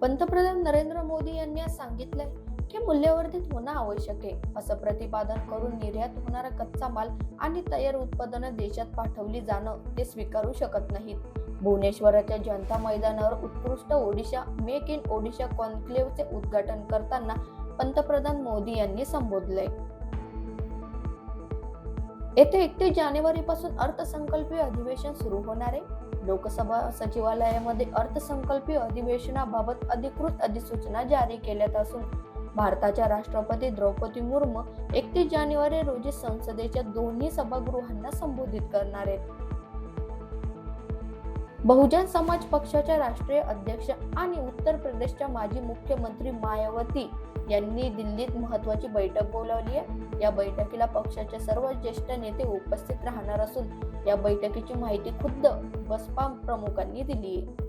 पंतप्रधान नरेंद्र मोदी यांनी आज सांगितलंय की मूल्यवर्धित होणं आवश्यक आहे. असं प्रतिपादन करून निर्यात होणारा कच्चा माल आणि तयार उत्पादनं देशात पाठवली जाणं ते स्वीकारू शकत नाहीत. भुवनेश्वराच्या जनता मैदानावर उत्कृष्ट ओडिशा मेक इन ओडिशा कॉन्क्लेव्हचे उद्घाटन करताना पंतप्रधान मोदी यांनी संबोधले येथे एकतीस जानेवारीपासून अर्थसंकल्पीय अधिवेशन सुरू होणार आहे. लोकसभा सचिवालयामध्ये अर्थसंकल्पीय अधिवेशनाबाबत अधिकृत अधिसूचना जारी केल्यात असून भारताच्या राष्ट्रपती द्रौपदी मुर्मू एकतीस जानेवारी रोजी संसदेच्या दोन्ही सभागृहांना संबोधित करणार आहेत. बहुजन समाज पक्षाच्या राष्ट्रीय अध्यक्ष आणि उत्तर प्रदेशच्या माजी मुख्यमंत्री मायावती यांनी दिल्लीत महत्वाची बैठक बोलावली आहे. या बैठकीला पक्षाचे सर्व ज्येष्ठ नेते उपस्थित राहणार असून या बैठकीची माहिती खुद्द बसपा प्रमुखांनी दिली आहे.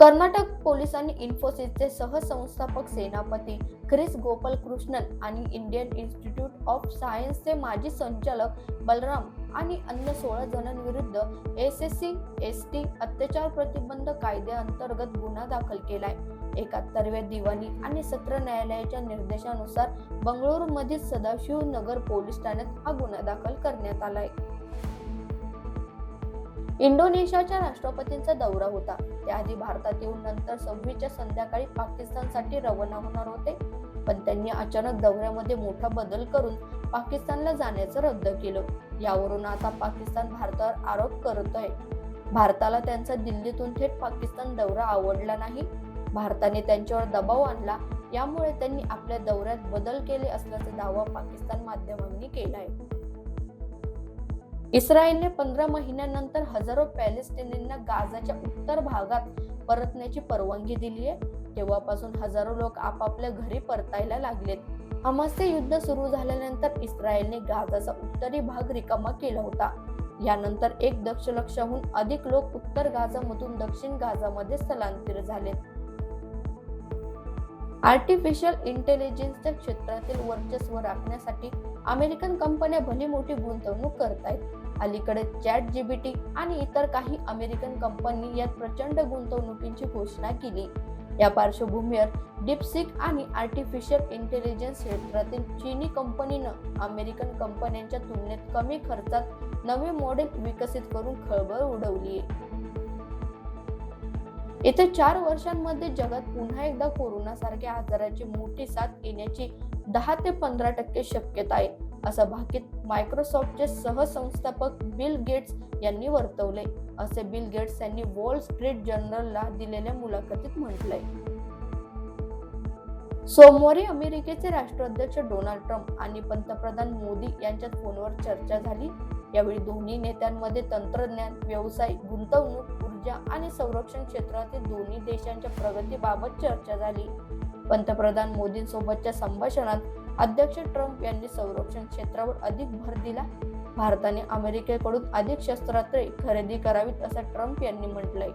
कर्नाटक पोलिसांनी इन्फोसिसचे सहसंस्थापक सेनापती क्रिस गोपाल कृष्णन आणि इंडियन इन्स्टिट्यूट ऑफ सायन्सचे माजी संचालक बलराम आणि अन्य सोळा जणांविरुद्ध S S C S T अत्याचार प्रतिबंध कायद्याअंतर्गत गुन्हा दाखल केलाय. एकाहत्तरव्या दिवाणी आणि सत्र न्यायालयाच्या निर्देशानुसार बंगळुरूमधील सदाशिव नगर पोलीस ठाण्यात हा गुन्हा दाखल करण्यात आलाय. इंडोनेशियाच्या राष्ट्रपतींचा दौरा होता. त्याआधी भारतात येऊन नंतर सव्वीसच्या संध्याकाळी पाकिस्तानसाठी रवाना होणार होते. पण त्यांनी अचानक दौऱ्यामध्ये मोठा बदल करून पाकिस्तानला जाण्याचं रद्द केलं. यावरून आता पाकिस्तान भारतावर आरोप करत आहे. भारताला त्यांचा दिल्लीतून थेट पाकिस्तान दौरा आवडला नाही. भारताने त्यांच्यावर दबाव आणला. यामुळे त्यांनी आपल्या दौऱ्यात बदल केले असल्याचा दावा पाकिस्तान माध्यमांनी केला आहे इस्रायलने पंधरा महिन्यानंतर हजारो पॅलेस्टिनींना गाझाच्या उत्तर भागात परतण्याची परवानगी दिली आहे. तेव्हापासून हजारो लोक आपापल्या घरी परतायला लागलेत. हमासचे युद्ध सुरू झाल्यानंतर इस्रायलने गाझाचा उत्तरी भाग रिकामा केला होता. यानंतर एक दशलक्षाहून अधिक लोक उत्तर गाझामधून दक्षिण गाझामध्ये स्थलांतर झाले. आर्टिफिशियल इंटेलिजन्सच्या क्षेत्रातील वर्चस्व राखण्यासाठी अमेरिकन कंपन्या भली मोठी गुंतवणूक करत आहेत अलीकडे चॅट जीबीटी आणि इतर काही अमेरिकन कंपनी यात प्रचंड गुंतवणुकीची घोषणा केली. या पार्श्वभूमीवर डिपसिक आणि आर्टिफिशियल इंटेलिजन्स क्षेत्रातील चीनी कंपनीनं अमेरिकन कंपन्यांच्या तुलनेत कमी खर्चात नवे मॉडेल विकसित करून खळबळ उडवली आहे येत्या चार वर्षांमध्ये जगात पुन्हा एकदा कोरोनासारख्या आजाराची मोठी साथ येण्याची दहा ते पंधरा टक्के शक्यता आहे असं भाकीत मायक्रोसॉफ्टचे सहसंस्थापक बिल गेट्स यांनी वर्तवले असे बिल गेट्स यांनी वॉल स्ट्रीट जर्नलला दिलेल्या मुलाखतीत म्हटलंय. सोमवारी अमेरिकेचे राष्ट्राध्यक्ष डोनाल्ड ट्रम्प आणि पंतप्रधान मोदी यांच्यात फोनवर चर्चा झाली. यावेळी दोन्ही नेत्यांमध्ये तंत्रज्ञान व्यवसाय गुंतवणूक ऊर्जा आणि संरक्षण क्षेत्रातील दोन्ही देशांच्या प्रगतीबाबत चर्चा झाली. पंतप्रधान मोदींसोबतच्या संभाषणात अध्यक्ष ट्रम्प यांनी संरक्षण क्षेत्रावर अधिक भर दिला. भारताने अमेरिकेकडून अधिक शस्त्रास्त्रे खरेदी करावीत असं ट्रम्प यांनी म्हटलंय.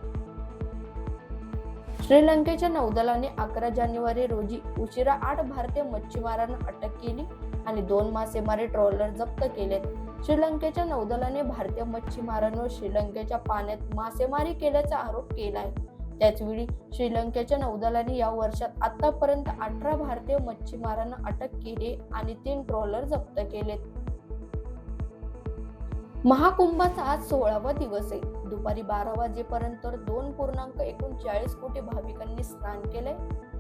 श्रीलंकेच्या नौदलाने अकरा जानेवारी रोजी उशिरा आठ भारतीय मच्छीमारांना अटक केली आणि दोन मासेमारी ट्रॉलर जप्त केलेत श्रीलंकेच्या नौदलाने भारतीय मच्छीमारांवर श्रीलंकेच्या पाण्यात मासेमारी केल्याचा आरोप केला आहे त्याचवेळी श्रीलंकेच्या नौदलाने या वर्षात आतापर्यंत अठरा भारतीय मच्छीमारांना अटक केली आणि तीन ट्रॉलर जप्त केलेत. महाकुंभाचा आज सोळावा दिवस आहे. दुपारी बारा वाजेपर्यंत दोन पूर्णांक एकोणचाळीस कोटी भाविकांनी स्नान केलंय.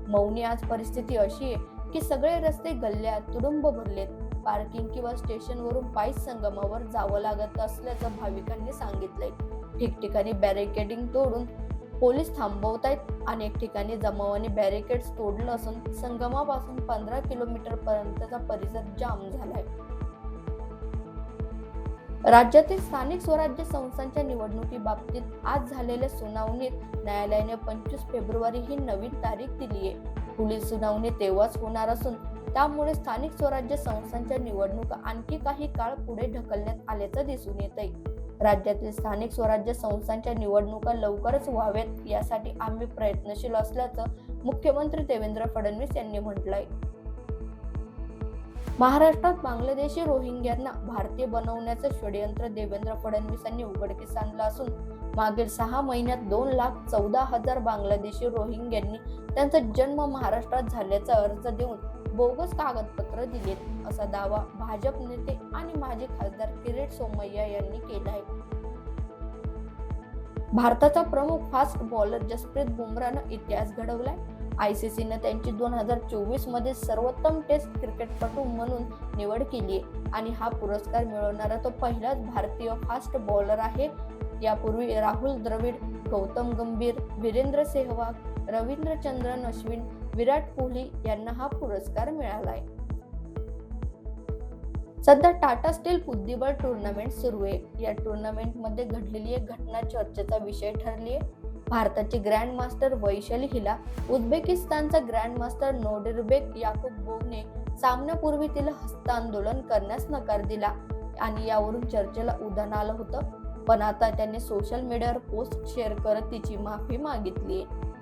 मौनी आज परिस्थिती अशी आहे की सगळे रस्ते गल्ल्या तुडुंब भरलेत. पार्किंग किंवा स्टेशनवरून पायी संगमावर जावं लागत असल्याचं भाविकांनी सांगितलंय. ठिकठिकाणी बॅरिकेडिंग तोडून पोलीस थांबवत आहेत अनेक ठिकाणी जमावाने बॅरिकेड्स तोडलं असून संगमापासून पंधरा किलोमीटर पर्यंतचा परिसर जाम झालाय. राज्यातील स्थानिक स्वराज्य संस्थांच्या निवडणुकीबाबतीत आज झालेल्या सुनावणीत न्यायालयाने पंचवीस फेब्रुवारी ही नवीन तारीख दिली आहे. पुढील सुनावणी तेव्हाच होणार असून त्यामुळे स्थानिक स्वराज्य संस्थांच्या निवडणुका आणखी काही काळ पुढे ढकलण्यात आल्याचं दिसून येत आहे राज्यातील स्थानिक स्वराज्य संस्थांच्या निवडणुका लवकरच व्हाव्यात यासाठी आम्ही प्रयत्नशील असल्याचं मुख्यमंत्री देवेंद्र फडणवीस यांनी म्हटलंय. महाराष्ट्रात बांगलादेशी रोहिंग्यांना भारतीय बनवण्याचं षडयंत्र देवेंद्र फडणवीसांनी उघडकीस आणलं असून मागील सहा महिन्यात दोन लाख चौदा हजार बांगलादेशी रोहिंग्यांनी त्यांचा जन्म महाराष्ट्रात झाल्याचा अर्ज देऊन बोगस कागदपत्र दिलेत असा दावा भाजप नेते आणि माजी खासदार किरीट सोमय्या यांनी केला आहे. भारताचा प्रमुख फास्ट बॉलर जसप्रीत बुमरानं इतिहास घडवलाय. आय सी सीनं त्यांची दोन हजार चोवीसमध्ये सर्वोत्तम टेस्ट क्रिकेटपटू म्हणून निवड केली आहे. आणि हा पुरस्कार मिळवणारा तो पहिलाच भारतीय फास्ट बॉलर आहे. यापूर्वी राहुल द्रविड गौतम गंभीर वीरेंद्र सेहवाग रवींद्रचंद्रन अश्विन विराट कोहली यांना हा पुरस्कार मिळालाय. सध्या टाटा स्टील बुद्धिबळ टुर्नामेंट सुरू आहे. या टुर्नामेंटमध्ये घडलेली एक घटना चर्चेचा विषय ठरली आहे. भारताची ग्रँड मास्टर वैशाली हिला उझबेकिस्तानचा ग्रँड मास्टर नोडिरबेक याकुबोवने सामन्यापूर्वी तिला हस्तांदोलन करण्यास नकार दिला आणि यावरून चर्चेला उधाण आलं होतं. पण आता त्याने सोशल मीडियावर पोस्ट शेअर करत तिची माफी मागितली आहे